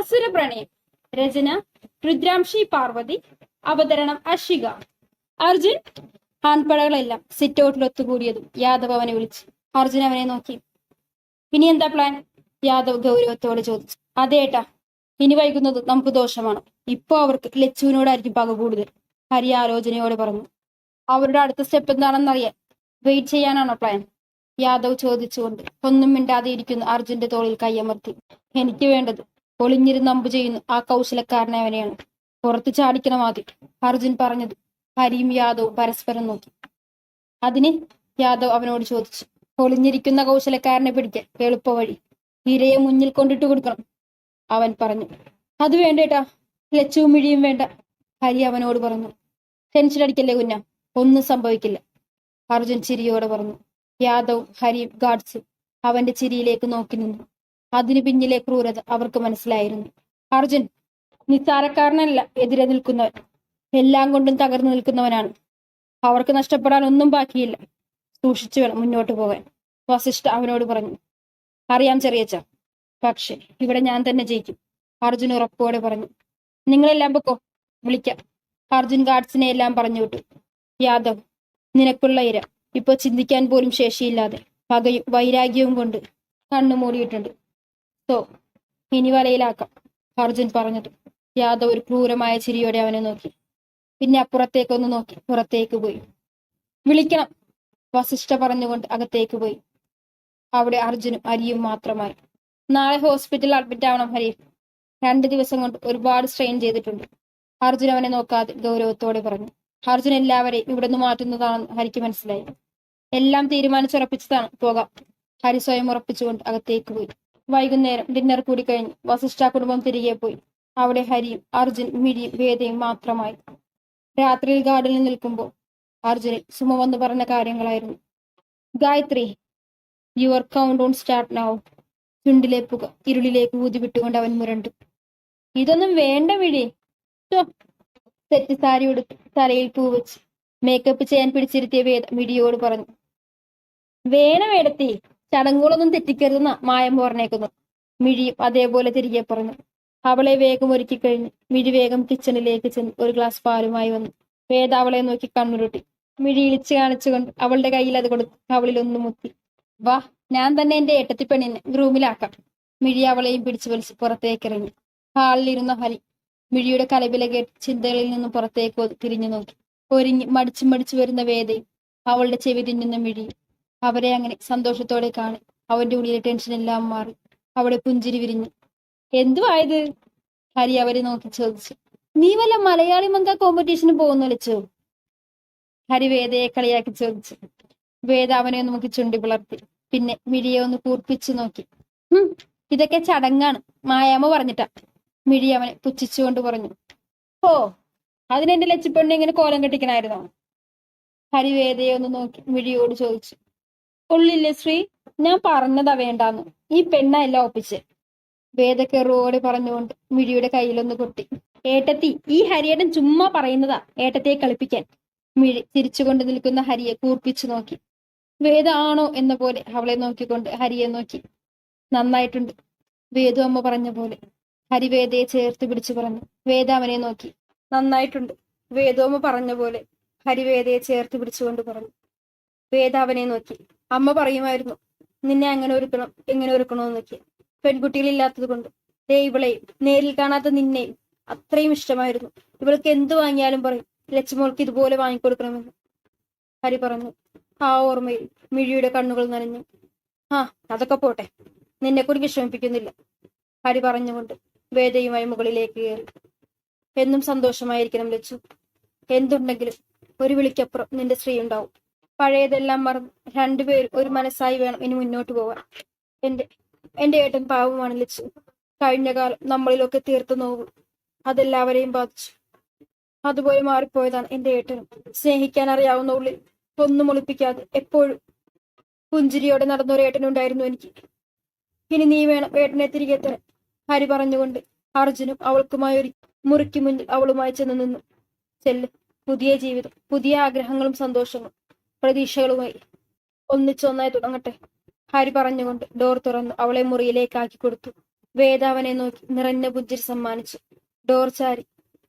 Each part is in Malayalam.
അസുര പ്രണയം രചന രുദ്രാംശി പാർവതി അവതരണം അഷിക. അർജുൻ ആൺപടകളെല്ലാം സിറ്റൗട്ടിൽ ഒത്തുകൂടിയതും യാദവ് അവനെ വിളിച്ചു. അർജുൻ അവനെ നോക്കി. ഇനി എന്താ പ്ലാൻ യാദവ് ഗൗരവത്തോടെ ചോദിച്ചു. അതേട്ടാ ഇനി വൈകുന്നത് നമുക്ക് ദോഷമാണ്. ഇപ്പോ അവർക്ക് ലച്ചുവിനോടായിരിക്കും പക കൂടുതൽ ഹരി ആലോചനയോടെ പറഞ്ഞു. അവരുടെ അടുത്ത സ്റ്റെപ്പ് എന്താണെന്നറിയാൻ വെയിറ്റ് ചെയ്യാനാണോ പ്ലാൻ യാദവ് ചോദിച്ചുകൊണ്ട്. ഒന്നും മിണ്ടാതെ ഇരിക്കുന്ന അർജുന്റെ തോളിൽ കയ്യമർത്തി എനിക്ക് വേണ്ടത് ഒളിഞ്ഞിരുന്ന് അമ്പ് ചെയ്യുന്ന ആ കൗശലക്കാരനെ അവനെയാണ്. പുറത്ത് ചാടിക്കണം ആദ്യം അർജുൻ പറഞ്ഞത് ഹരിയും യാദവും പരസ്പരം നോക്കി. അതിന് യാദവ് അവനോട് ചോദിച്ചു പൊളിഞ്ഞിരിക്കുന്ന കൗശലക്കാരനെ പിടിക്കാൻ എളുപ്പ വഴി ഇരയെ മുന്നിൽ കൊണ്ടിട്ട് കൊടുക്കണം. അവൻ പറഞ്ഞു അത് വേണ്ടേട്ടാ ലച്ചുവും മിഴിയും വേണ്ട. ഹരി അവനോട് പറഞ്ഞു ടെൻഷൻ അടിക്കല്ലേ കുഞ്ഞ ഒന്നും സംഭവിക്കില്ല. അർജുൻ ചിരിയോടെ പറഞ്ഞു യാദവും ഹരിയും ഗാഡ്സും അവന്റെ ചിരിയിലേക്ക് നോക്കി നിന്നു. അതിനു പിന്നിലെ ക്രൂരത അവർക്ക് മനസ്സിലായിരുന്നു. അർജുൻ നിസ്സാരക്കാരനല്ല എതിരെ നിൽക്കുന്നവൻ. എല്ലാം കൊണ്ടും തകർന്നു നിൽക്കുന്നവനാണ്. അവർക്ക് നഷ്ടപ്പെടാൻ ഒന്നും ബാക്കിയില്ല. സൂക്ഷിച്ചു വേണം മുന്നോട്ട് പോകാൻ. വസിഷ്ഠ അവനോട് പറഞ്ഞു അറിയാം ചെറിയച്ച പക്ഷെ ഇവിടെ ഞാൻ തന്നെ ജയിക്കും അർജുൻ ഉറപ്പോടെ പറഞ്ഞു. നിങ്ങളെല്ലാം പൊക്കോ? വിളിക്കാം. അർജുൻ ഗാഡ്സിനെ എല്ലാം പറഞ്ഞു വിട്ടു. യാദവ് നിനക്കുള്ള ഇര. ഇപ്പൊ ചിന്തിക്കാൻ പോലും ശേഷിയില്ലാതെ. പകയും വൈരാഗ്യവും കൊണ്ട് കണ്ണു മൂടിയിട്ടുണ്ട് സോ ഇനി വലയിലാക്കാം. അർജുൻ പറഞ്ഞത് യാദവ് ഒരു ക്രൂരമായ ചിരിയോടെ അവനെ നോക്കി. പിന്നെ അപ്പുറത്തേക്കൊന്ന് നോക്കി. പുറത്തേക്ക് പോയി. വിളിക്കണം. വസിഷ്ഠ പറഞ്ഞുകൊണ്ട് അകത്തേക്ക് പോയി. അവിടെ അർജുനും ഹരിയും മാത്രമായി. നാളെ ഹോസ്പിറ്റലിൽ അഡ്മിറ്റ് ആവണം ഹരി. രണ്ട് ദിവസം കൊണ്ട് ഒരുപാട് സ്ട്രെയിൻ ചെയ്തിട്ടുണ്ട്. അർജുൻ അവനെ നോക്കാതെ ഗൗരവത്തോടെ പറഞ്ഞു. അർജുൻ എല്ലാവരെയും ഇവിടെ നിന്ന് മാറ്റുന്നതാണെന്ന് ഹരിക്ക് മനസ്സിലായി. എല്ലാം തീരുമാനിച്ചുറപ്പിച്ചതാണ്. പോകാം. ഹരി സ്വയം ഉറപ്പിച്ചുകൊണ്ട് അകത്തേക്ക് പോയി. വൈകുന്നേരം ഡിന്നർ കൂടി കഴിഞ്ഞ് വസിഷ്ഠ കുടുംബം തിരികെ പോയി. അവിടെ ഹരിയും അർജുൻ മിഴിയും വേദയും മാത്രമായി. രാത്രിയിൽ ഗാർഡനിൽ നിൽക്കുമ്പോൾ അർജുനിൽ സുമ വന്ന് പറഞ്ഞ കാര്യങ്ങളായിരുന്നു. Gayathri your count on start now ചുണ്ടിലെ പുക ഇരുളിലേക്ക് ഊതിവിട്ടുകൊണ്ട് അവൻ മുരണ്ടു. ഇതൊന്നും വേണ്ട വിഴി തെറ്റ് സാരി ഉടുത്ത് തലയിൽ പൂ വെച്ച്. മേക്കപ്പ് ചെയ്യാൻ പിടിച്ചിരുത്തിയ വേദ മിടിയോട് പറഞ്ഞു. വേണം ചടങ്ങുകളൊന്നും തെറ്റിക്കരുതെന്ന് മായം പറഞ്ഞേക്കുന്നു മിഴിയും അതേപോലെ തിരികെ പറഞ്ഞു. അവളെ വേഗം ഒരുക്കി കഴിഞ്ഞ് മിഴി വേഗം കിച്ചണിലേക്ക് ചെന്ന് ഒരു ഗ്ലാസ് പാലുമായി വന്നു. വേദ അവളെ നോക്കി കണ്ണുരുട്ടി. മിഴി ഇളിച്ചു കാണിച്ചുകൊണ്ട് അവളുടെ കയ്യിൽ അത് കൊടുത്ത് അവളിൽ ഒന്ന് മുത്തി. വാ ഞാൻ തന്നെ എന്റെ ഏട്ടത്തിപ്പെണ്ണിനെ റൂമിലാക്കാം മിഴി അവളെയും പിടിച്ചു വലിച്ച് പുറത്തേക്ക് ഇറങ്ങി. ഹാളിലിരുന്ന ഹരി മിഴിയുടെ കലപില കേട്ട് ചിന്തകളിൽ നിന്നും പുറത്തേക്ക് തിരിഞ്ഞു നോക്കി. ഒരുങ്ങി മടിച്ചു മടിച്ചു വരുന്ന വേദയും അവളുടെ ചെവി തിന്നുന്ന മിഴിയും അവരെ അങ്ങനെ സന്തോഷത്തോടെ കാണി. അവന്റെ ഉള്ളിലെ ടെൻഷൻ എല്ലാം മാറി. അവിടെ പുഞ്ചിരി വിരിഞ്ഞു. എന്തുവായത് ഹരി അവരെ നോക്കി ചോദിച്ചു. നീ വല്ല മലയാളി മങ്ക കോമ്പറ്റീഷന് പോകുന്നു വിളിച്ചു? ഹരി വേദയെ കളിയാക്കി ചോദിച്ചു. വേദ അവനെ ഒന്ന് നോക്കി ചുണ്ടി പിളർത്തി പിന്നെ മിഴിയെ ഒന്ന് കൂർപ്പിച്ചു നോക്കി. "ഹും, ഇതൊക്കെ ചടങ്ങാണ് മായാമ പറഞ്ഞിട്ടാ. മിഴി അവനെ പുച്ഛിച്ചുകൊണ്ട് പറഞ്ഞു. ഓ അതിനെന്റെ ലച്ചിപ്പെണ്ണി ഇങ്ങനെ കോലം കെട്ടിക്കണായിരുന്നോ? ഹരി വേദയെ ഒന്ന് നോക്കി മിഴിയോട് ചോദിച്ചു. ഉള്ളില്ലേ ശ്രീ ഞാൻ പറഞ്ഞതാ വേണ്ടാന്ന്. ഈ പെണ്ണല്ല ഒപ്പിച്ച്. വേദക്കെറുവോടെ പറഞ്ഞുകൊണ്ട് മിഴിയുടെ കയ്യിലൊന്ന് കൊട്ടി ഏട്ടത്തി ഈ ഹരിയേട്ടൻ ചുമ്മാ പറയുന്നതാ ഏട്ടത്തെ കളിപ്പിക്കാൻ. മിഴി തിരിച്ചുകൊണ്ട് നിൽക്കുന്ന ഹരിയെ കൂർപ്പിച്ചു നോക്കി. വേദ ആണോ എന്ന പോലെ അവളെ നോക്കിക്കൊണ്ട് ഹരിയെ നോക്കി. നന്നായിട്ടുണ്ട് വേദു അമ്മ പറഞ്ഞ പോലെ. ഹരി വേദയെ ചേർത്ത് പിടിച്ചു പറഞ്ഞു. വേദ അവനെ നോക്കി. നന്നായിട്ടുണ്ട് വേദോമ്മ പറഞ്ഞ പോലെ. ഹരിവേദയെ ചേർത്ത് പിടിച്ചുകൊണ്ട് പറഞ്ഞു. വേദ അവനെ നോക്കി. അമ്മ പറയുമായിരുന്നു നിന്നെ അങ്ങനെ ഒരുക്കണം എങ്ങനെ ഒരുക്കണമെന്നൊക്കെ പെൺകുട്ടികളില്ലാത്തത് കൊണ്ട്. ദേ ഇവളെയും നേരിൽ കാണാത്ത നിന്നെയും. അത്രയും ഇഷ്ടമായിരുന്നു. ഇവൾക്ക് എന്ത് വാങ്ങിയാലും പറയും ലക്ഷ്മോൾക്ക് ഇതുപോലെ വാങ്ങിക്കൊടുക്കണമെന്ന്. ഹരി പറഞ്ഞു ആ ഓർമ്മയിൽ മിഴിയുടെ കണ്ണുകൾ നനഞ്ഞു. ആ അതൊക്കെ പോട്ടെ. നിന്നെ കൂടി വിഷമിപ്പിക്കുന്നില്ല ഹരി പറഞ്ഞുകൊണ്ട് വേദയുമായി മുകളിലേക്ക് കയറി. എന്നും സന്തോഷമായിരിക്കണം ലച്ചു. എന്തുണ്ടെങ്കിലും ഒരു വിളിക്കപ്പുറം നിന്റെ സ്ത്രീ ഉണ്ടാവും. പഴയതെല്ലാം മറന്ന് രണ്ടുപേരും ഒരു മനസ്സായി വേണം ഇനി മുന്നോട്ട് പോവാൻ. എന്റെ എന്റെ ഏട്ടൻ പാവമാണ് ലച്ചു കഴിഞ്ഞ കാലം നമ്മളിലൊക്കെ തീർത്ത നോവ് അതെല്ലാവരെയും ബാധിച്ചു. അതുപോലെ മാറിപ്പോയതാണ് എന്റെ ഏട്ടനും. സ്നേഹിക്കാൻ അറിയാവുന്ന ഉള്ളിൽ ഒന്നും ഒളിപ്പിക്കാതെ എപ്പോഴും പുഞ്ചിരിയോടെ നടന്ന ഒരു ഏട്ടനുണ്ടായിരുന്നു എനിക്ക്. ഇനി നീ വേണം ഏട്ടനെ തിരികെ തരാൻ ഹരി പറഞ്ഞുകൊണ്ട് അർജുനും അവൾക്കുമായി ഒരു മുറിക്ക് മുന്നിൽ അവളുമായി ചെന്ന് നിന്നു. ചെല്ല്. പുതിയ ജീവിതം പുതിയ ആഗ്രഹങ്ങളും സന്തോഷങ്ങളും. പ്രതീക്ഷകളുമായി ഒന്നിച്ചൊന്നായി തുടങ്ങട്ടെ. ഹരി പറഞ്ഞുകൊണ്ട് ഡോർ തുറന്നു. അവളെ മുറിയിലേക്ക് ആക്കി കൊടുത്തു. വേദ അവനെ നോക്കി നിറഞ്ഞ പുഞ്ചിരി സമ്മാനിച്ചു. ഡോർ ചാരി.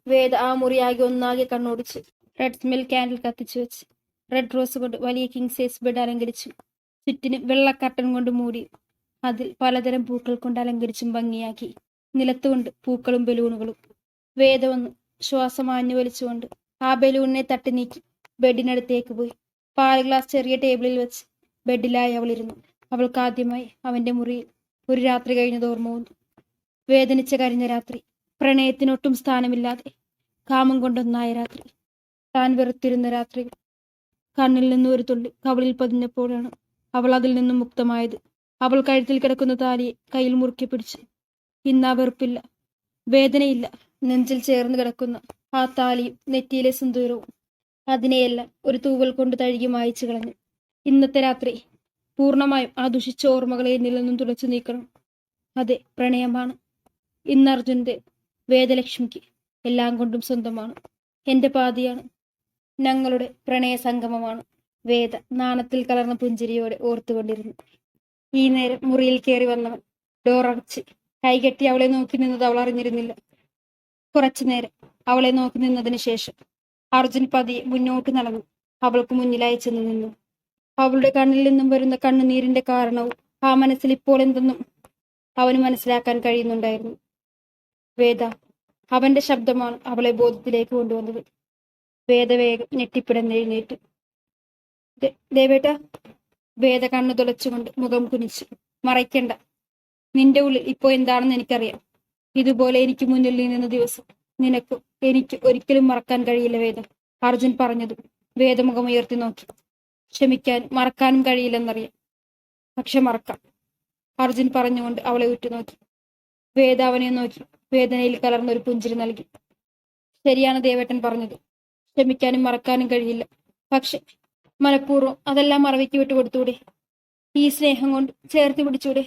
വേദ ആ മുറിയാകെ ഒന്നാകെ കണ്ണോടിച്ചു റെഡ് സ്മെൽ കാൻഡിൽ കത്തിച്ചു വെച്ച് റെഡ് റോസ് കൊണ്ട് വലിയ കിങ് സൈസ് ബെഡ് അലങ്കരിച്ചു. ചുറ്റിനും വെള്ള കർട്ടൻ കൊണ്ട് മൂടി അതിൽ പലതരം പൂക്കൾ കൊണ്ട് അലങ്കരിച്ചും ഭംഗിയാക്കി. നിലത്തുകൊണ്ട് പൂക്കളും ബലൂണുകളും. വേദ വന്ന് ശ്വാസം ആഞ്ഞു വലിച്ചുകൊണ്ട് ആ ബലൂണിനെ തട്ടി നീക്കി ബെഡിനടുത്തേക്ക് പോയി. പാൽ ഗ്ലാസ് ചെറിയ ടേബിളിൽ വെച്ച് ബെഡിലായി അവളിരുന്നു അവൾക്ക് ആദ്യമായി അവന്റെ മുറിയിൽ ഒരു രാത്രി കഴിഞ്ഞത് ഓർമ്മ വന്നു. വേദനിച്ച കരിഞ്ഞ രാത്രി. പ്രണയത്തിനൊട്ടും സ്ഥാനമില്ലാതെ കാമം കൊണ്ടൊന്നായ രാത്രി. താൻ വെറുത്തിരുന്ന രാത്രി. കണ്ണിൽ നിന്ന് ഒരു തുള്ളി കവളിൽ പതിഞ്ഞപ്പോഴാണ് അവൾ അതിൽ നിന്നും മുക്തമായത്. അവൾ കഴുത്തിൽ കിടക്കുന്ന താലിയെ കയ്യിൽ മുറുക്കി പിടിച്ച് ഇന്ന് വെറുപ്പില്ല. വേദനയില്ല. നെഞ്ചിൽ ചേർന്ന് കിടക്കുന്ന ആ താലിയും നെറ്റിയിലെ സിന്ദൂരവും അതിനെയെല്ലാം ഒരു തൂവൽ കൊണ്ട് തഴുകി മായച്ചു കളഞ്ഞു. ഇന്നത്തെ രാത്രി പൂർണമായും ആ ദുഷിച്ച ഓർമ്മകളെ എന്നിൽ നിന്നും തുടച്ചു നീക്കണം. അതെ പ്രണയമാണ്. ഇന്ന് അർജുന്റെ വേദലക്ഷ്മിക്ക് എല്ലാം കൊണ്ടും സ്വന്തമാണ്. എന്റെ പാതിയാണ്. ഞങ്ങളുടെ പ്രണയ സംഗമമാണ്. വേദ നാണത്തിൽ കലർന്ന പുഞ്ചിരിയോടെ ഓർത്തുകൊണ്ടിരുന്നു. ഈ നേരം മുറിയിൽ കയറി വന്നവൻ ഡോർ അടച്ച് കൈകെട്ടി അവളെ നോക്കി നിന്നത് അവൾ അറിഞ്ഞിരുന്നില്ല. കുറച്ചു നേരം അവളെ നോക്കി നിന്നതിന് ശേഷം അർജുൻ പതി മുന്നോട്ട് നടന്നു. അവൾക്ക് മുന്നിലായി ചെന്ന് നിന്നു. അവളുടെ കണ്ണിൽ നിന്നും വരുന്ന കണ്ണുനീരിന്റെ കാരണവും ആ മനസ്സിൽ ഇപ്പോൾ എന്തെന്നും അവന് മനസ്സിലാക്കാൻ കഴിയുന്നുണ്ടായിരുന്നു. വേദ അവന്റെ ശബ്ദമാണ് അവളെ ബോധത്തിലേക്ക് കൊണ്ടുവന്നത്. വേദ വേഗം ഞെട്ടിപ്പിടന്നെഴുന്നേറ്റ് "ദേ- ദേവേട്ട വേദ കണ്ണു തുളച്ചുകൊണ്ട് മുഖം കുനിച്ചു. മറയ്ക്കണ്ട. നിന്റെ ഉള്ളിൽ ഇപ്പോ എന്താണെന്ന് എനിക്കറിയാം. ഇതുപോലെ എനിക്ക് മുന്നിൽ നിന്ന ദിവസം നിനക്ക് എനിക്ക് ഒരിക്കലും മറക്കാൻ കഴിയില്ല വേദം. അർജുൻ പറഞ്ഞതും വേദമുഖം ഉയർത്തി നോക്കി. ക്ഷമിക്കാൻ മറക്കാനും കഴിയില്ലെന്നറിയാം. പക്ഷെ മറക്കാം. അർജുൻ പറഞ്ഞുകൊണ്ട് അവളെ ഉറ്റുനോക്കി. വേദ അവനെ നോക്കി. വേദനയിൽ കലർന്ന ഒരു പുഞ്ചിരി നൽകി. ശരിയാണ് ദേവേട്ടൻ പറഞ്ഞത്. ക്ഷമിക്കാനും മറക്കാനും കഴിയില്ല. പക്ഷെ മനഃപൂർവം അതെല്ലാം മറവിക്ക് വിട്ടു കൊടുത്തൂടെ ഈ സ്നേഹം കൊണ്ട് ചേർത്ത് പിടിച്ചൂടെ?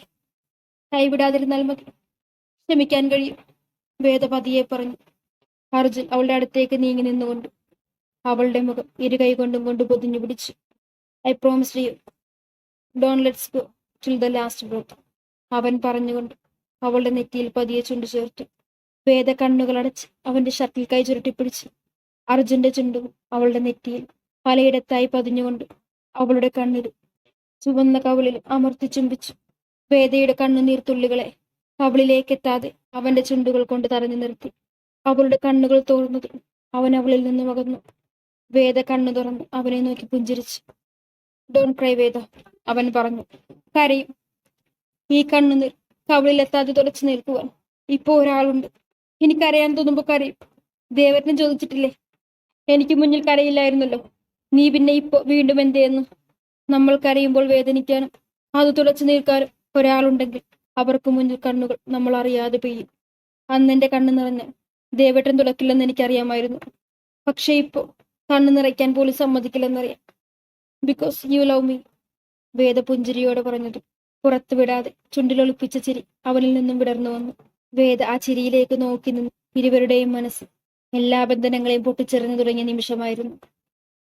കൈവിടാതിരുന്നാൽ മതി. ക്ഷമിക്കാൻ കഴിയും. വേദപതിയെ പറഞ്ഞു. അർജുൻ അവളുടെ അടുത്തേക്ക് നീങ്ങി നിന്നുകൊണ്ട് അവളുടെ മുഖം ഇരു കൈ കൊണ്ടും പൊതിഞ്ഞു പിടിച്ചു. I promise you don let's go till the last breath അവൻ പറഞ്ഞുകൊണ്ട് അവളുടെ നെറ്റിയിൽ പതിയെ ചുണ്ടു ചേർത്തു. വേദ കണ്ണുകൾ അടച്ച് അവന്റെ ഷർട്ടിൽ കൈ ചുരുട്ടിപ്പിടിച്ചു അർജുന്റെ ചുണ്ടും അവളുടെ നെറ്റിയിൽ പലയിടത്തായി പതിഞ്ഞുകൊണ്ട് അവളുടെ കണ്ണിൽ ചുവന്ന കവിളിൽ അമർത്തി ചുംബിച്ചു. വേദയുടെ കണ്ണുനീർ തുള്ളികളെ കവിളിലേക്കെത്താതെ അവന്റെ ചുണ്ടുകൾ കൊണ്ട് തടഞ്ഞു നിർത്തി. അവളുടെ കണ്ണുകൾ തോർന്നത് അവൻ അവളിൽ നിന്നും അകന്നു വേദ കണ്ണു തുറന്ന് അവനെ നോക്കി പുഞ്ചിരിച്ചു. ഡോൺ ക്രൈ വേദ അവൻ പറഞ്ഞു. കരയും. ഈ കണ്ണു കണ്ണുനീർ കവളിലെത്താതെ തുടച്ചു നിൽക്കുവാൻ ഇപ്പോ ഒരാളുണ്ട്. എനിക്കറിയാൻ തോന്നുമ്പോ കരയും. ദേവരനെ ചോദിച്ചിട്ടില്ലേ? എനിക്ക് മുന്നിൽ കരയില്ലായിരുന്നല്ലോ. നീ പിന്നെ ഇപ്പോ വീണ്ടും എന്തേന്ന്? നമ്മൾ കരയുമ്പോൾ വേദനിക്കാനും അത് തുടച്ചു നിൽക്കാനും ഒരാളുണ്ടെങ്കിൽ അവർക്ക് മുന്നിൽ കണ്ണുകൾ നമ്മൾ അറിയാതെ പെയ്യും. അന്നെന്റെ കണ്ണു നിറഞ്ഞ ദേവേട്ടൻ തുളക്കില്ലെന്ന് എനിക്കറിയാമായിരുന്നു. പക്ഷേ ഇപ്പോ കണ്ണു നിറയ്ക്കാൻ പോലും സമ്മതിക്കില്ലെന്നറിയാം. ബിക്കോസ് യു ലവ് മീ വേദപുഞ്ചിരിയോട് പറഞ്ഞത്. പുറത്തു വിടാതെ ചുണ്ടിലൊളിപ്പിച്ച ചിരി അവനിൽ നിന്നും വിടർന്നു വന്നു. വേദ ആ ചിരിയിലേക്ക് നോക്കി നിന്ന് ഇരുവരുടെയും മനസ്സ്. എല്ലാ ബന്ധനങ്ങളെയും പൊട്ടിച്ചെറിഞ്ഞു തുടങ്ങിയ നിമിഷമായിരുന്നു.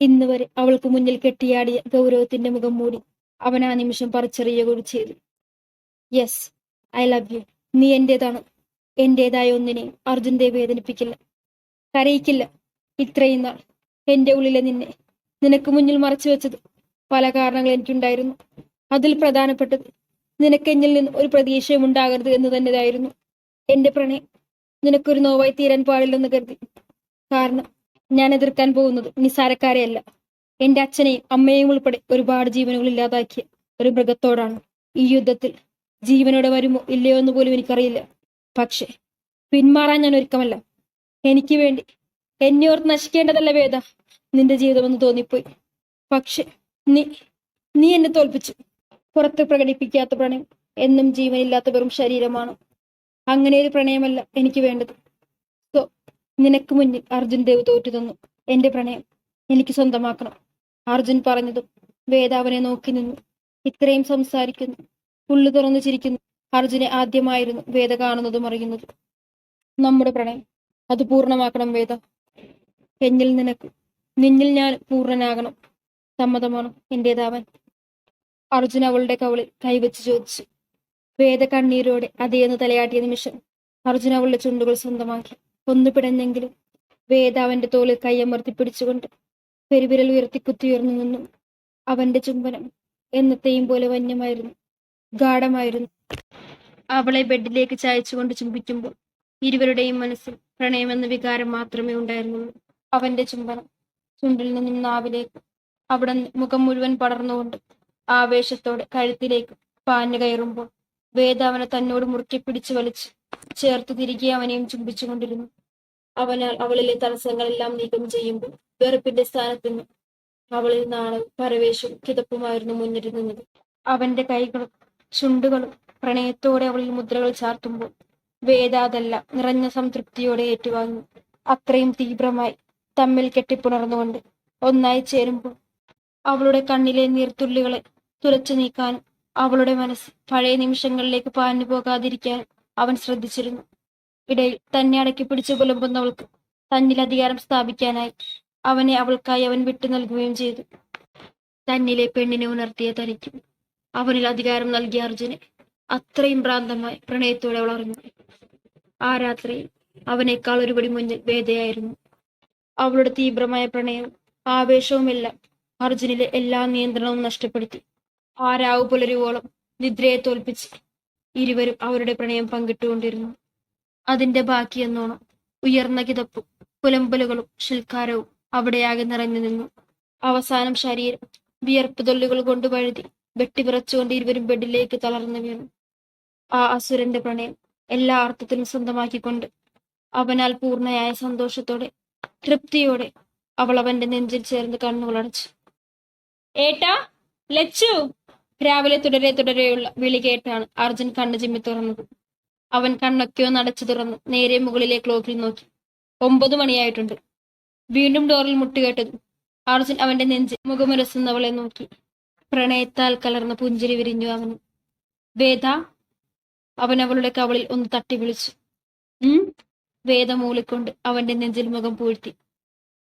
ഇന്ന് വരെ അവൾക്ക് മുന്നിൽ കെട്ടിയാടിയ ഗൗരവത്തിന്റെ മുഖം മൂടി അവൻ ആ നിമിഷം പറിച്ചെറിയുക കൂടി ചെയ്തു. യെസ് ഐ ലവ് യു നീ എന്റേതാണ്? എന്റേതായ ഒന്നിനെ അർജുന്റെ വേദനിപ്പിക്കില്ല. കരയിക്കില്ല. ഇത്രയും നാൾ എന്റെ ഉള്ളിലെ നിന്നെ നിനക്ക് മുന്നിൽ മറച്ചു വെച്ചത് പല കാരണങ്ങൾ എനിക്കുണ്ടായിരുന്നു. അതിൽ പ്രധാനപ്പെട്ടത് നിനക്ക് എന്നിൽ നിന്ന് ഒരു പ്രതീക്ഷയും ഉണ്ടാകരുത് എന്ന് തന്നെതായിരുന്നു. എന്റെ പ്രണയം നിനക്കൊരു നോവായി തീരാൻ പാടില്ലെന്ന് കരുതി. കാരണം ഞാൻ എതിർക്കാൻ പോകുന്നത് നിസാരക്കാരെയല്ല എന്റെ അച്ഛനെയും അമ്മയെയും ഉൾപ്പെടെ ഒരുപാട് ജീവനുകൾ ഇല്ലാതാക്കിയ ഒരു മൃഗത്തോടാണ് ഈ യുദ്ധത്തിൽ ജീവനോടെ വരുമോ ഇല്ലയോ എന്ന് പോലും എനിക്കറിയില്ല. പക്ഷെ പിന്മാറാൻ ഞാൻ ഒരുക്കമല്ല. എനിക്ക് വേണ്ടി. എന്നെ ഓർത്ത് നശിക്കേണ്ടതല്ല വേദ. നിന്റെ ജീവിതമെന്ന് തോന്നിപ്പോയി. പക്ഷെ നീ നീ എന്നെ തോൽപ്പിച്ചു. പുറത്ത് പ്രകടിപ്പിക്കാത്ത പ്രണയം എന്നും ജീവനില്ലാത്ത വെറും ശരീരമാണ്. അങ്ങനെ ഒരു പ്രണയമല്ല എനിക്ക് വേണ്ടത്. സോ നിനക്ക് മുന്നിൽ അർജുൻ ദേവ് തോറ്റു തന്നു. എന്റെ പ്രണയം എനിക്ക് സ്വന്തമാക്കണം. അർജുൻ പറഞ്ഞതും വേദാവനെ നോക്കി നിന്നു. ഇത്രയും സംസാരിക്കുന്നു. ഉള്ളു തുറന്നു ചിരിക്കുന്നു. അർജുനെ ആദ്യമായിരുന്നു വേദ കാണുന്നതും അറിയുന്നതും. നമ്മുടെ പ്രണയം. അത് പൂർണമാക്കണം വേദ. എന്നിൽ നിനക്ക് നിന്നിൽ ഞാൻ പൂർണനാകണം. സമ്മതമാണോ എന്റേതാവാൻ അർജുൻ അവളുടെ കവളിൽ കൈവച്ച് ചോദിച്ചു. വേദ കണ്ണീരോടെ അതേന്ന് തലയാട്ടിയ നിമിഷം അർജുന അവളുടെ ചുണ്ടുകൾ സ്വന്തമാക്കി. ഒന്ന് പിടഞ്ഞെങ്കിലും വേദ അവന്റെ തോളിൽ കൈയമർത്തി പിടിച്ചുകൊണ്ട് പെരുവിരൽ ഉയർത്തി കുത്തിയുയർന്നു നിന്നു. അവന്റെ ചുംബനം എന്നത്തെയും പോലെ വന്യമായിരുന്നു. ഗാഠമായിരുന്നു. അവളെ ബെഡിലേക്ക് ചായച്ചുകൊണ്ട് ചുംബിക്കുമ്പോൾ ഇരുവരുടെയും മനസ്സിൽ പ്രണയമെന്ന വികാരം മാത്രമേ ഉണ്ടായിരുന്നുള്ളൂ. അവന്റെ ചുംബനം ചുണ്ടിൽ നിന്നും നാവിലേക്ക് അവിടെ മുഖം മുഴുവൻ പടർന്നുകൊണ്ട് ആവേശത്തോടെ കഴുത്തിലേക്ക് പാഞ്ഞു കയറുമ്പോൾ വേദ അവനെ തന്നോട് മുറുക്കി പിടിച്ചു വലിച്ച് ചേർത്ത് തിരികെ അവനെയും ചുംബിച്ചുകൊണ്ടിരുന്നു. അവനാൽ അവളിലെ തടസ്സങ്ങളെല്ലാം നീക്കം ചെയ്യുമ്പോൾ വെറുപ്പിന്റെ സ്ഥാനത്ത് അവളിൽ നാണവും പരവേശവും കിതപ്പുമായിരുന്നു മുന്നിരുന്നത്. അവന്റെ കൈകളും ചുണ്ടുകളും പ്രണയത്തോടെ അവളിൽ മുദ്രകൾ ചാർത്തുമ്പോൾ വേദാതല്ല നിറഞ്ഞ സംതൃപ്തിയോടെ ഏറ്റുവാങ്ങി. അത്രയും തീവ്രമായി തമ്മിൽ കെട്ടിപ്പുണർന്നുകൊണ്ട് ഒന്നായി ചേരുമ്പോൾ അവളുടെ കണ്ണിലെ നീർത്തുള്ളികളെ തുലച്ചു നീക്കാനും അവളുടെ മനസ്സ് പഴയ നിമിഷങ്ങളിലേക്ക് പാഞ്ഞു പോകാതിരിക്കാനും അവൻ ശ്രദ്ധിച്ചിരുന്നു. ഇടയിൽ തന്നെ അടക്കി പിടിച്ചു പുലമ്പുന്നവൾക്ക് തന്നിൽ അധികാരം സ്ഥാപിക്കാനായി അവനെ അവൾക്കായി അവൻ വിട്ടു നൽകുകയും ചെയ്തു. തന്നിലെ പെണ്ണിനെ ഉണർത്തിയ തനിക്കും അവനിൽ അധികാരം നൽകിയ അർജുനെ അത്രയും ഭ്രാന്തമായി പ്രണയത്തോടെ വളർന്നു ആ രാത്രി അവനേക്കാൾ ഒരുപടി മുന്നിൽ വേദയായിരുന്നു. അവളുടെ തീവ്രമായ പ്രണയവും ആവേശവുമെല്ലാം അർജുനിലെ എല്ലാ നിയന്ത്രണവും നഷ്ടപ്പെടുത്തി. ആ രാവ് പുലരുവോളം നിദ്രയെ തോൽപ്പിച്ച് ഇരുവരും അവരുടെ പ്രണയം പങ്കിട്ടുകൊണ്ടിരുന്നു. അതിന്റെ ബാക്കിയെന്നോണം ഉയർന്ന കിതപ്പും പുലമ്പലുകളും ശിൽക്കാരവും അവിടെയാകെ നിറഞ്ഞു നിന്നു. അവസാനം ശരീരം വിയർപ്പ് തൊല്ലുകൾ കൊണ്ട് വഴുതി വെട്ടിവിറച്ചുകൊണ്ട് ഇരുവരും ബെഡിലേക്ക് തളർന്നു വീണു. ആ അസുരന്റെ പ്രണയം എല്ലാ അർത്ഥത്തിലും സ്വന്തമാക്കിക്കൊണ്ട് അവനാൽ പൂർണയായ സന്തോഷത്തോടെ തൃപ്തിയോടെ അവൾ അവന്റെ നെഞ്ചിൽ ചേർന്ന് കണ്ണുകളടച്ചു. ഏട്ടാ ലച്ചു! രാവിലെ തുടരെ തുടരെയുള്ള വിളി കേട്ടാണ് അർജുൻ കണ്ണു ചിമ്മി തുറന്നത്. അവൻ കണ്ണൊക്കെയോ നടച്ചു തുറന്ന് നേരെ മുകളിലെ ക്ലോക്കിൽ നോക്കി. ഒമ്പത് മണിയായിട്ടുണ്ട്. വീണ്ടും ഡോറിൽ മുട്ടുകേട്ടത് അർജുൻ അവന്റെ നെഞ്ചിൽ മുഖമുരസുന്നവളെ നോക്കി. പ്രണയത്താൽ കലർന്ന പുഞ്ചിരി വിരിഞ്ഞു അവൻ. വേദ അവൻ അവളുടെ കവളിൽ ഒന്ന് തട്ടി വിളിച്ചു. ഉം വേദ മൂളിക്കൊണ്ട് അവന്റെ നെഞ്ചിൽ മുഖം പൂഴ്ത്തി.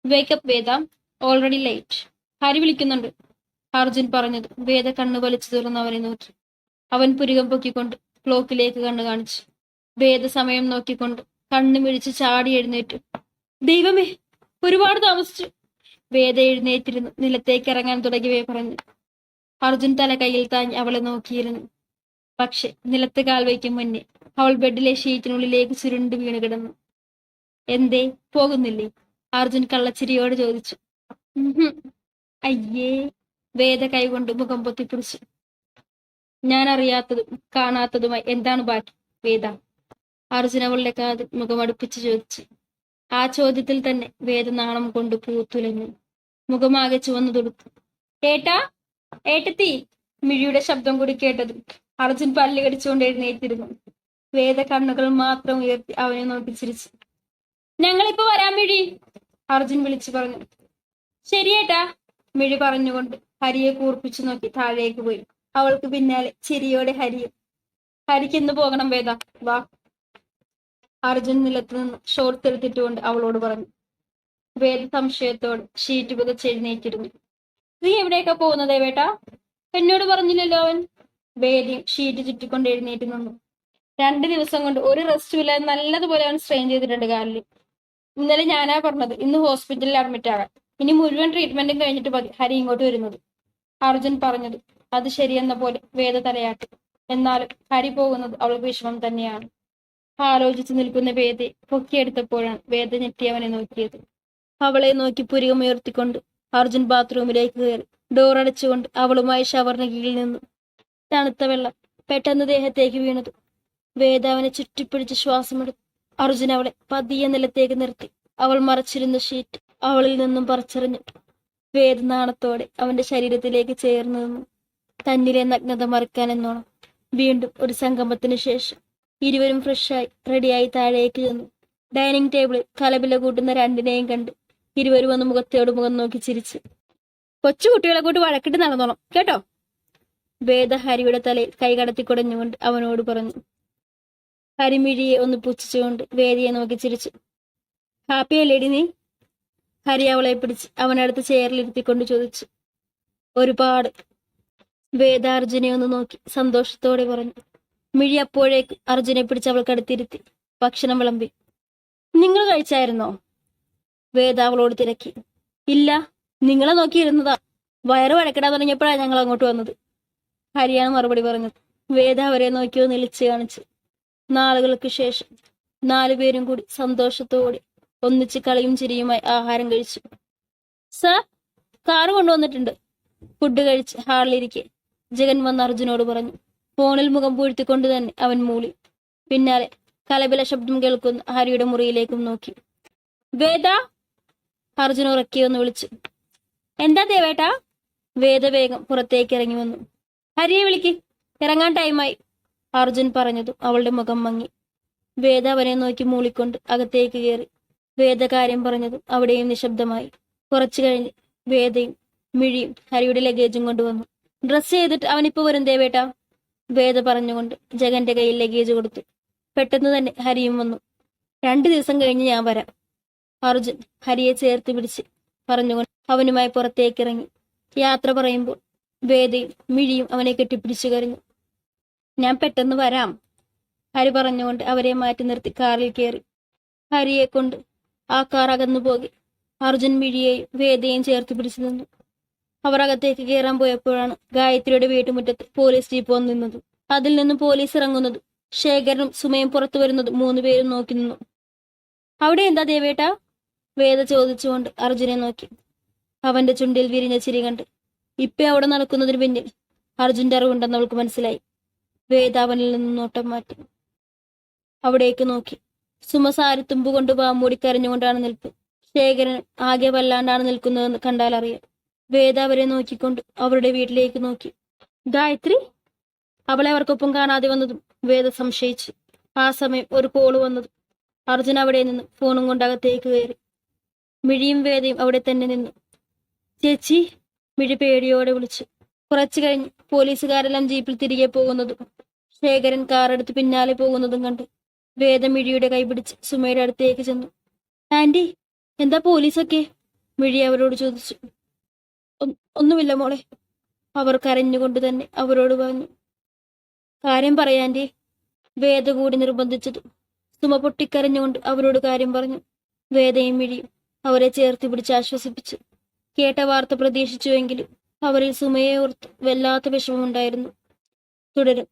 Wake up Veda. Already late Hari വിളിക്കുന്നുണ്ട്. അർജുൻ പറഞ്ഞത്. വേദ കണ്ണു വലിച്ചു തുറന്ന് അവനെ നോക്കി. അവൻ പുരുകം പൊക്കിക്കൊണ്ട് ക്ലോക്കിലേക്ക് കണ്ണു കാണിച്ചു. വേദ സമയം നോക്കിക്കൊണ്ട് കണ്ണു മിഴിച്ച് ചാടി എഴുന്നേറ്റു. ദൈവമേ ഒരുപാട് താമസിച്ചു. വേദ എഴുന്നേറ്റിരുന്നു. നിലത്തേക്ക് ഇറങ്ങാൻ തുടങ്ങിയവേ പറഞ്ഞു. അർജുൻ തല കയ്യിൽ താങ്ങി അവളെ നോക്കിയിരുന്നു. പക്ഷെ നിലത്ത് കാൽ വയ്ക്കും മുന്നേ അവൾ ബെഡിലെ ഷീറ്റിനുള്ളിലേക്ക് ചുരുണ്ട് വീണ് കിടന്നു. എന്തേ പോകുന്നില്ലേ? അർജുൻ കള്ളച്ചിരിയോട് ചോദിച്ചു. അയ്യേ വേദ കൈകൊണ്ട് മുഖം പൊത്തിപ്പിടിച്ചു. ഞാൻ അറിയാത്തതും കാണാത്തതുമായി എന്താണ് ബാക്കി വേദ? അർജുൻ അവളുടെ കാതിൽ മുഖമടുപ്പിച്ച് ചോദിച്ചു. ആ ചോദ്യത്തിൽ തന്നെ വേദനാണം കൊണ്ട് പൂത്തുലഞ്ഞു. മുഖമാകെ ചുവന്നു തൊടുത്തു. ഏട്ടാ ഏട്ടത്തി മിഴിയുടെ ശബ്ദം കൂടി കേട്ടതും അർജുൻ പല്ല് കടിച്ചുകൊണ്ട് എഴുന്നേറ്റിരുന്നു വേദ കണ്ണുകൾ മാത്രം ഉയർത്തി അവനെ നോക്കി ചിരിച്ചു. ഞങ്ങളിപ്പോ വരാൻ മിഴി അർജുൻ വിളിച്ചു പറഞ്ഞു. ശരിയേട്ടാ മിഴി പറഞ്ഞുകൊണ്ട് ഹരിയെ കൂർപ്പിച്ചു നോക്കി താഴേക്ക് പോയി. അവൾക്ക് പിന്നാലെ ചിരിയോടെ ഹരിയും ഹരിക്ക് ഇന്ന് പോകണം വേദ വാ. അർജുൻ നിലത്ത് നിന്ന് ഷോർട്ട് അവളോട് പറഞ്ഞു. വേദ സംശയത്തോട് ഷീറ്റ് പുതച്ചെഴുന്നേറ്റിരുന്നു നീ എവിടെയൊക്കെ പോകുന്നത് വേട്ടാ എന്നോട് പറഞ്ഞില്ലല്ലോ അവൻ. വേദിയും ഷീറ്റ് ചുറ്റിക്കൊണ്ട് എഴുന്നേറ്റ് നിന്നു രണ്ട് ദിവസം കൊണ്ട് ഒരു റെസ്റ്റും ഇല്ലാതെ നല്ലതുപോലെ അവൻ സ്ട്രെയിൻ ചെയ്തിട്ടുണ്ട് കാലിൽ ഇന്നലെ ഞാനാ പറഞ്ഞത് ഇന്ന് ഹോസ്പിറ്റലിൽ അഡ്മിറ്റ് ആകാൻ. ഇനി മുഴുവൻ ട്രീറ്റ്മെന്റും കഴിഞ്ഞിട്ട് മതി ഹരി ഇങ്ങോട്ട് വരുന്നത്. അർജുൻ പറഞ്ഞത് അത് ശരിയെന്ന പോലെ വേദ തലയാട്ടി. എന്നാലും ഹരി പോകുന്നത് അവൾക്ക് വിഷമം തന്നെയാണ്. ആലോചിച്ച് നിൽക്കുന്ന വേദി പൊക്കിയെടുത്തപ്പോഴാണ് വേദ ഞെട്ടി അവനെ നോക്കിയത്. അവളെ നോക്കി പുരികമുയർത്തിക്കൊണ്ട് അർജുൻ ബാത്റൂമിലേക്ക് കയറി. ഡോർ അടച്ചുകൊണ്ട് അവളുമായി ഷവറിന് കീഴിൽ നിന്നു. തണുത്ത വെള്ളം പെട്ടെന്ന് ദേഹത്തേക്ക് വീണത്. വേദാവിനെ ചുറ്റിപ്പിടിച്ച് ശ്വാസമെടുത്തു. അർജുൻ അവളെ പതിയെ നിലത്തേക്ക് നിർത്തി. അവൾ മറച്ചിരുന്ന ഷീറ്റ് അവളിൽ നിന്നും പറിച്ചെറിഞ്ഞു. വേദ നാണത്തോടെ അവന്റെ ശരീരത്തിലേക്ക് ചേർന്നു നിന്നു. തന്നിലെ നഗ്നത മറക്കാൻ എന്നോണം. വീണ്ടും ഒരു സംഗമത്തിന് ശേഷം ഇരുവരും ഫ്രഷായി റെഡിയായി താഴേക്ക് ചെന്നു. ഡൈനിങ് ടേബിളിൽ കലപില കൂട്ടുന്ന രണ്ടിനെയും കണ്ട് ഇരുവരും വന്ന് മുഖത്തോട് മുഖം നോക്കി ചിരിച്ച്. കൊച്ചുകുട്ടികളെ കൂട്ട് വഴക്കിട്ട് നടന്നോളാം. കേട്ടോ? വേദഹരിയുടെ തലയിൽ കൈ കടത്തി കുടഞ്ഞുകൊണ്ട് അവനോട് പറഞ്ഞു. ഹരിമിഴിയെ ഒന്ന് പുച്ഛിച്ചുകൊണ്ട് വേദിയെ നോക്കി ചിരിച്ചു. ഹാപ്പിയല്ലേടി നീ? ഹരി അവളെ പിടിച്ച് അവനടുത്ത് ചെയറിലിരുത്തിക്കൊണ്ട് ചോദിച്ചു. ഒരുപാട്. വേദാർജുനെ ഒന്ന് നോക്കി സന്തോഷത്തോടെ പറഞ്ഞു. മിഴി അപ്പോഴേക്ക് അർജുനെ പിടിച്ച് അവൾക്കടുത്തിരുത്തി ഭക്ഷണം വിളമ്പി. നിങ്ങൾ കഴിച്ചായിരുന്നോ? വേദ തിരക്കി. ഇല്ല നിങ്ങളെ നോക്കിയിരുന്നതാ. വയറ് വഴക്കിടാൻ തുടങ്ങിയപ്പോഴാണ് ഞങ്ങൾ അങ്ങോട്ട് വന്നത് ഹരിയാണ് മറുപടി പറഞ്ഞത്. വേദ അവരെ നോക്കിയോ നിളിച്ച് കാണിച്ചു. നാളുകൾക്ക് ശേഷം നാലുപേരും കൂടി സന്തോഷത്തോടെ ഒന്നിച്ച് കളിയും ചിരിയുമായി ആഹാരം കഴിച്ചു. സർ കാറ് കൊണ്ടുവന്നിട്ടുണ്ട്. ഫുഡ് കഴിച്ച് ഹാളിലിരിക്കെ ജഗൻ വന്ന് അർജുനോട് പറഞ്ഞു. ഫോണിൽ മുഖം പൂഴ്ത്തിക്കൊണ്ട് തന്നെ അവൻ മൂളി. പിന്നാലെ കലബില ശബ്ദം കേൾക്കുന്ന ഹരിയുടെ മുറിയിലേക്കും നോക്കി. വേദ അർജുൻ ഉറക്കിയൊന്ന് വിളിച്ചു. എന്താ ദേവേട്ട? വേദവേഗം പുറത്തേക്ക് ഇറങ്ങി വന്നു. ഹരിയെ വിളിക്ക്. ഇറങ്ങാൻ ടൈമായി അർജുൻ പറഞ്ഞതും അവളുടെ മുഖം മങ്ങി. വേദ അവനെ നോക്കി മൂളിക്കൊണ്ട് അകത്തേക്ക് കയറി. വേദ കാര്യം പറഞ്ഞതും അവിടെയും നിശബ്ദമായി. കുറച്ചു കഴിഞ്ഞ് വേദയും മിഴിയും ഹരിയുടെ ലഗേജും കൊണ്ടുവന്നു. ഡ്രസ്സ് ചെയ്തിട്ട് അവനിപ്പോ വരും ദേവേട്ട വേദ പറഞ്ഞുകൊണ്ട് ജഗന്റെ കയ്യിൽ ലഗേജ് കൊടുത്തു. പെട്ടെന്ന് തന്നെ ഹരിയും വന്നു. രണ്ടു ദിവസം കഴിഞ്ഞ് ഞാൻ വരാം. അർജുൻ ഹരിയെ ചേർത്ത് പിടിച്ച് പറഞ്ഞുകൊണ്ട് അവനുമായി പുറത്തേക്ക് ഇറങ്ങി യാത്ര പറയുമ്പോൾ വേദയും മിഴിയും അവനെ കെട്ടിപ്പിടിച്ചു കരഞ്ഞു. ഞാൻ പെട്ടെന്ന് വരാം ഹരി പറഞ്ഞുകൊണ്ട് അവരെ മാറ്റി നിർത്തി കാറിൽ കയറി. ഹരിയെ കൊണ്ട് ആ കാർ അകന്നു പോകി. അർജുൻ മിഴിയെയും വേദയും ചേർത്ത് പിടിച്ചു നിന്നു. അവർ അകത്തേക്ക് കയറാൻ പോയപ്പോഴാണ് ഗായത്രിയുടെ വീട്ടുമുറ്റത്ത് പോലീസ് ജീപ്പ് വന്നു നിന്നത്. അതിൽ നിന്ന് പോലീസ് ഇറങ്ങുന്നതും ശേഖരനും സുമയും പുറത്തു വരുന്നതും മൂന്നുപേരും നോക്കി നിന്നു. അവിടെ എന്താ ദേവേട്ടാ? വേദ ചോദിച്ചുകൊണ്ട് അർജുനെ നോക്കി. അവന്റെ ചുണ്ടിൽ വിരിഞ്ഞ ചിരി കണ്ട്. ഇപ്പൊ അവിടെ നടക്കുന്നതിന് പിന്നിൽ അർജുന്റെ അറിവുണ്ടെന്ന് അവൾക്ക് മനസ്സിലായി. വേദ അവനിൽ നിന്ന് നോട്ടം മാറ്റി. അവിടേക്ക് നോക്കി. സുമ തുമ്പ് കൊണ്ട് പാമ്പൂടി കരഞ്ഞുകൊണ്ടാണ് നിൽപ്പ്. ശേഖരൻ ആകെ വല്ലാണ്ടാണ് നിൽക്കുന്നതെന്ന് കണ്ടാൽ അറിയാം. വേദ അവരെ നോക്കിക്കൊണ്ട് അവരുടെ വീട്ടിലേക്ക് നോക്കി. ഗായത്രി അവളെ അവർക്കൊപ്പം കാണാതെ വന്നതും വേദ സംശയിച്ചു. ആ സമയം ഒരു കോൾ വന്നതും അർജുൻ അവിടെ നിന്ന് ഫോണും കൊണ്ട് അകത്തേക്ക് കയറി. മിഴിയും വേദയും അവിടെ തന്നെ നിന്നു. ചേച്ചി മിഴി പേടിയോടെ വിളിച്ചു. കുറച്ചു കഴിഞ്ഞ് പോലീസുകാരെല്ലാം ജീപ്പിൽ തിരികെ പോകുന്നതും ശേഖരൻ കാറെടുത്ത് പിന്നാലെ പോകുന്നതും കണ്ട് വേദ മിഴിയുടെ കൈ പിടിച്ച് സുമയുടെ അടുത്തേക്ക് ചെന്നു. ആന്റി എന്താ പോലീസൊക്കെ? മിഴി അവരോട് ചോദിച്ചു. ഒന്നുമില്ല മോളെ അവർ കരഞ്ഞുകൊണ്ട് തന്നെ അവരോട് പറഞ്ഞു. കാര്യം പറയാന്റെ വേദ കൂടി നിർബന്ധിച്ചത്. സുമ പൊട്ടിക്കരഞ്ഞുകൊണ്ട് അവരോട് കാര്യം പറഞ്ഞു. വേദയും മിഴിയും അവരെ ചേർത്ത് പിടിച്ച് ആശ്വസിപ്പിച്ചു കേട്ട വാർത്ത പ്രതീക്ഷിച്ചുവെങ്കിലും അവരിൽ സുമയെ ഓർത്ത് വല്ലാത്ത വിഷമമുണ്ടായിരുന്നു. തുടരും.